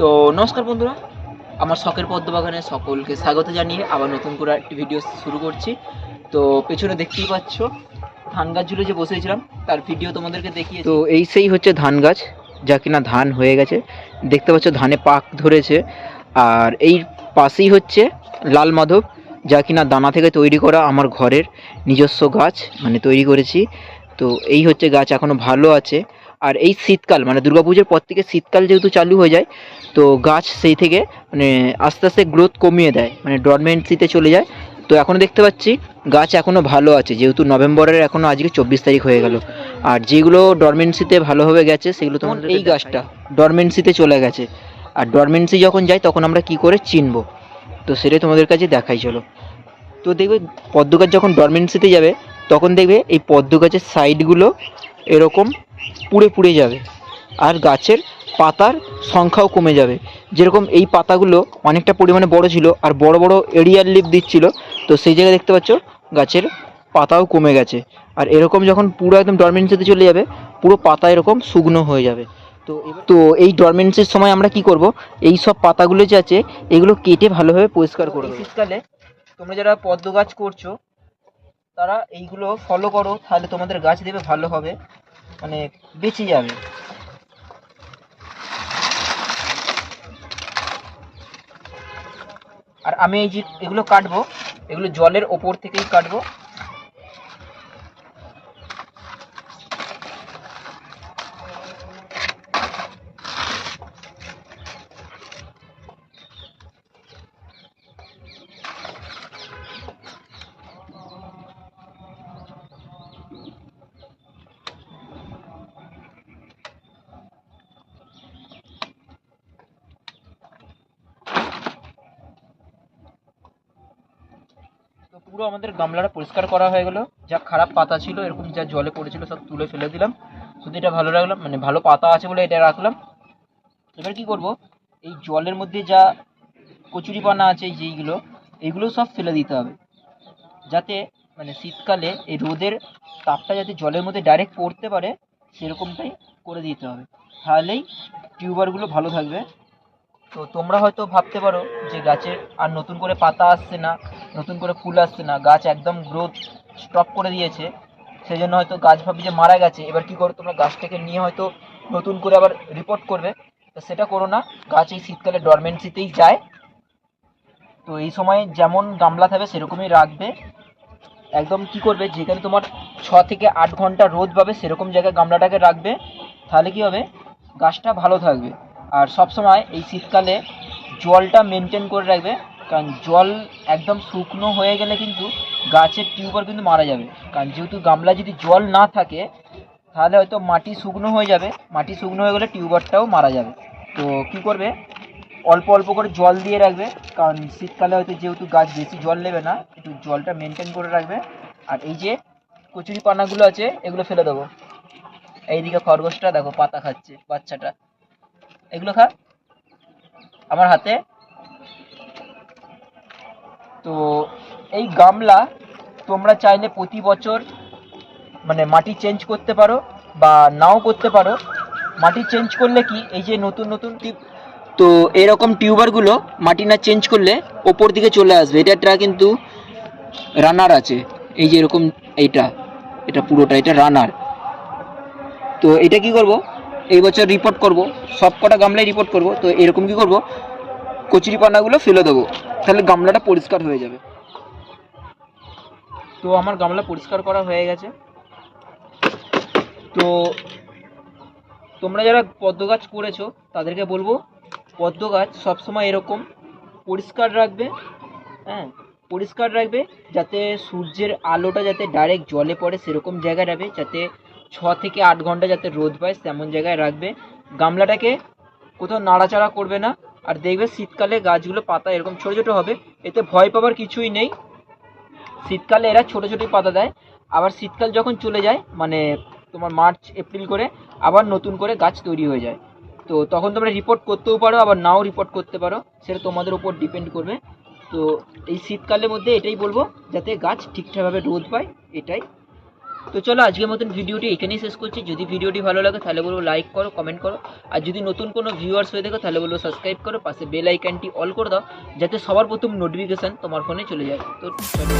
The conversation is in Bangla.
তো নমস্কার বন্ধুরা, আমার শখের পদ্ম বাগানে সকলকে স্বাগত জানিয়ে আবার নতুন করে একটি ভিডিও শুরু করছি। তো পেছনে দেখতেই পাচ্ছ, ধান গাছগুলো যে বসেছিলাম তার ভিডিও তোমাদেরকে দেখিয়ে তো এই সেই হচ্ছে ধান গাছ, যা কিনা ধান হয়ে গেছে। দেখতে পাচ্ছ ধানে পাক ধরেছে, আর এই পাশেই হচ্ছে লাল মাধব, যা কিনা দানা থেকে তৈরি করা আমার ঘরের নিজস্ব গাছ মানে তৈরি করেছি। তো এই হচ্ছে গাছ এখনও ভালো আছে। আর এই শীতকাল মানে দুর্গাপুজোর পর থেকে শীতকাল যেহেতু চালু হয়ে যায় তো গাছ সেই থেকে মানে আস্তে আস্তে গ্রোথ কমিয়ে দেয় মানে ডরমেন্সিতে চলে যায়। তো এখনও দেখতে পাচ্ছি গাছ এখনও ভালো আছে যেহেতু নভেম্বরের এখনও আজকে চব্বিশ তারিখ হয়ে গেল। আর যেগুলো ডরমেন্সিতে ভালোভাবে গেছে সেগুলো তোমার এই গাছটা? ডরমেন্সিতে চলে গেছে। আর ডরমেন্সি যখন যায় তখন আমরা কি করে চিনবো? তো সেটাই তোমাদের কাছে দেখাই চলো। তো দেখবে পদ্ম গাছ যখন ডরমেন্সিতে যাবে তখন দেখবে এই পদ্ম গাছের সাইডগুলো এরকম পুড়ে পুড়ে যাবে। আর গাছের পাতার সংখ্যাও কমে যাবে। যেরকম এই পাতাগুলো অনেকটা পরিমাণে বড় ছিল আর বড় বড় এরিয়ার লিপ দিচ্ছিল, তো সেই জায়গায় দেখতে পাচ্ছ গাছের পাতাও কমে গেছে। আর এরকম যখন পুরো একদম ডরমেন্সিতে চলে যাবে, পুরো পাতা এরকম শুকনো হয়ে যাবে। তো তো এই ডরমেন্সির সময় আমরা কি করব? এই সব পাতাগুলো যে আছে, এগুলো কেটে ভালোভাবে পরিষ্কার করে শীতকালে তোমরা যারা পদ্ম গাছ করছ, তারা এইগুলো ফলো করো, তাহলে তোমাদের গাছ দেবে ভালো হবে। মানে বেঁচে যাবে। আর আমি এই যে এগুলো কাটবো এগুলো জলের ওপর থেকেই কাটবো। পুরো আমাদের গামলাটা পরিষ্কার করা হয়ে গেলো। যা খারাপ পাতা ছিল, এরকম যা জলে পড়েছিল সব তুলে ফেলে দিলাম। শুধু এটা ভালো রাখলাম মানে ভালো পাতা আছে বলে এটা রাখলাম। এবার কি করব? এই জলের মধ্যে যা কচুরি পানা আছে যেইগুলো এইগুলো সব ফেলে দিতে হবে। যাতে মানে শীতকালে এই রোদের তাপটা যাতে জলের মধ্যে ডাইরেক্ট পড়তে পারে, সেরকমটাই করে দিতে হবে। তাহলেই টিউবারগুলো ভালো থাকবে। তো তোমরা হয়তো ভাবতে পারো যে গাছের আর নতুন করে পাতা আসছে না। নতুন করে ফুল আসছে না। গাছ একদম গ্রোথ স্টপ করে দিয়েছে। সেই জন্য হয়তো গাছ ভাবি যে মারা গেছে। এবার কি করো, তোমরা গাছটাকে নিয়ে হয়তো নতুন করে আবার রিপোর্ট করবে। তো সেটা করো না। গাছ এই শীতকালে ডরমেন্সিতেই যায়। তো এই সময় যেমন গামলা থাকবে, সেরকমই রাখবে। একদম কি করবে, যেখানে তোমার ছ থেকে আট ঘণ্টা রোদ পাবে, সেরকম জায়গায় গামলাটাকে রাখবে। তাহলে কি হবে? গাছটা ভালো থাকবে। আর সব সময় এই শীতকালে জলটা মেনটেন করে রাখবে। কারণ জল একদম শুকনো হয়ে গেলে কিন্তু গাছের টিউবার কিন্তু মারা যাবে। কারণ যেহেতু গামলা যদি জল না থাকে, তাহলে হয়তো মাটি শুকনো হয়ে যাবে। মাটি শুকনো হয়ে গেলে টিউবারটাও মারা যাবে। তো কি করবে? অল্প অল্প করে জল দিয়ে রাখবে। কারণ শীতকালে হয়তো যেহেতু গাছ বেশি জল নেবে না, একটু জলটা মেনটেন করে রাখবে। আর এই যে কচুরি পানাগুলো আছে, এগুলো ফেলে দেবো। এইদিকে খরগোশটা দেখো, পাতা খাচ্ছে, বাচ্চাটা। এগুলো খা। আমার হাতে তো এই গামলা তোমরা চাইলে প্রতি বছর মানে মাটি চেঞ্জ করতে পারো বা নাও করতে পারো। মাটি চেঞ্জ করলে কি, এই যে নতুন নতুন টিপ তো এরকম টিউবারগুলো মাটি না চেঞ্জ করলে ওপর দিকে চলে আসবে। এটা কিন্তু রানার আছে। এই যে এরকম এইটা, এটা পুরোটা, এটা রানার তো এটা কি করব? এই বছর রিপোর্ট করব। সব কটা গামলায় রিপোর্ট করব। তো এরকম কি করব? কচুরি পানাগুলো ফেলে দেবো। তাহলে গামলাটা পরিষ্কার হয়ে যাবে। তো আমার গামলা পরিষ্কার করা হয়ে গেছে। তো তোমরা যারা পদ্ম গাছ করেছ, তাদেরকে বলব, পদ্ম গাছ সবসময় এরকম পরিষ্কার রাখবে হ্যাঁ পরিষ্কার রাখবে যাতে সূর্যের আলোটা যাতে ডাইরেক্ট জলে পড়ে সেরকম জায়গায় রাখবে, যাতে ছ থেকে আট ঘণ্টা যাতে রোদ পায় তেমন জায়গায় রাখবে। গামলাটাকে কোথাও নাড়াচাড়া করবে না আর দেখবে শীতকালে গাছগুলো পাতা এরকম ছোটো ছোটো হবে, এতে ভয় পাবার কিছুই নেই। শীতকালে এরা ছোটো ছোটোই পাতা দেয়। আবার শীতকাল যখন চলে যায় মানে তোমার মার্চ, এপ্রিল করে আবার নতুন করে গাছ তৈরি হয়ে যায়। তো তখন তোমরা রিপোর্ট করতেও পারো, আবার নাও রিপোর্ট করতে পারো। সেটা তোমাদের উপর ডিপেন্ড করবে। তো এই শীতকালের মধ্যে এটাই বলব, যাতে গাছ ঠিকঠাকভাবে রোদ পায়, এটাই তো চলো আজকের মতন ভিডিওটি এখানেই শেষ করছি। যদি ভিডিওটি ভালো লাগে তাহলে বলব লাইক করো কমেন্ট করো। আর যদি নতুন কোনো ভিউয়ার্স হয়ে দেখো তাহলে বলব সাবস্ক্রাইব করো, পাশে বেল আইকনটি অল করে দাও, যাতে সবার প্রথম নোটিফিকেশান তোমার ফোনে চলে যায়। তো চলো।